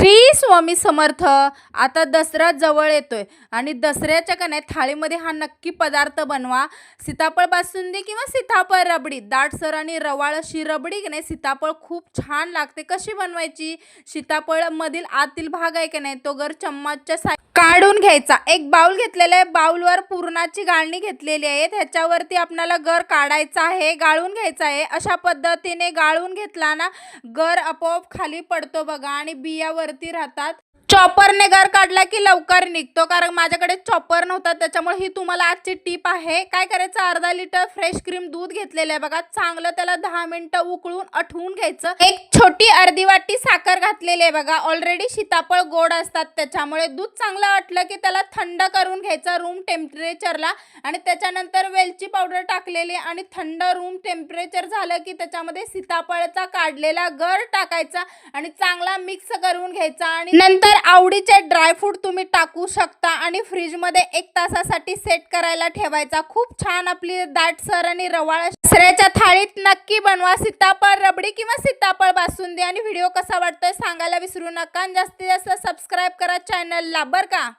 श्री स्वामी समर्थ. आता दसरा जवळ येतोय. आणि दसऱ्याच्या का नाही थाळीमध्ये हा नक्की पदार्थ बनवा. सीताफळ बासुंदी किंवा सीताफळ रबडी. दाटसर आणि रवाळ अशी रबडी की नाही सीताफळ खूप छान लागते. कशी बनवायची? सीताफळमधील आतील भाग आहे की नाही तो गर चम्मचच्या सा काढून घ्यायचा. एक बाउल घेतलेला आहे. बाउलवर पुरणाची गाळणी घेतलेली आहे. त्याच्यावरती आपल्याला गर काढायचा आहे गाळून घ्यायचा आहे. अशा पद्धतीने गाळून घेतला ना गर आपोआप खाली पडतो बघा आणि बियावरती राहतात. चॉपरने घर काढला की लवकर निघतो कारण माझ्याकडे चॉपर नव्हता त्याच्यामुळे ही तुम्हाला आजची टीप आहे. काय करायचं? अर्धा लिटर फ्रेश क्रीम दूध घेतलेलं आहे बघा. चांगलं त्याला दहा मिनिटं उकळून आठवून घ्यायचं. एक छोटी अर्धी वाटी साखर घातलेली आहे बघा. ऑलरेडी सीताफळ गोड असतात त्याच्यामुळे दूध चांगलं वाटलं की त्याला थंड करून घ्यायचं रूम टेम्परेचरला आणि त्याच्यानंतर वेलची पावडर टाकलेली आणि थंड रूम टेम्परेचर झालं की त्याच्यामध्ये सीताफळाचा काढलेला गर टाकायचा आणि चांगला मिक्स करून घ्यायचा. आणि नंतर आवडीचे ड्रायफ्रूट तुम्ही टाकू शकता आणि फ्रीजमध्ये एक तासासाठी सेट करायला ठेवायचा. खूप छान आपली दाटसर आणि रवाळ दसऱ्याच्या थाळीत नक्की बनवा. सीताफळ रबडी किंवा सीताफळ बासुंदी आणि व्हिडिओ कसा वाटतोय सांगायला विसरू नका. जास्तीत जास्त सबस्क्राईब करा. चॅनलला बरं का?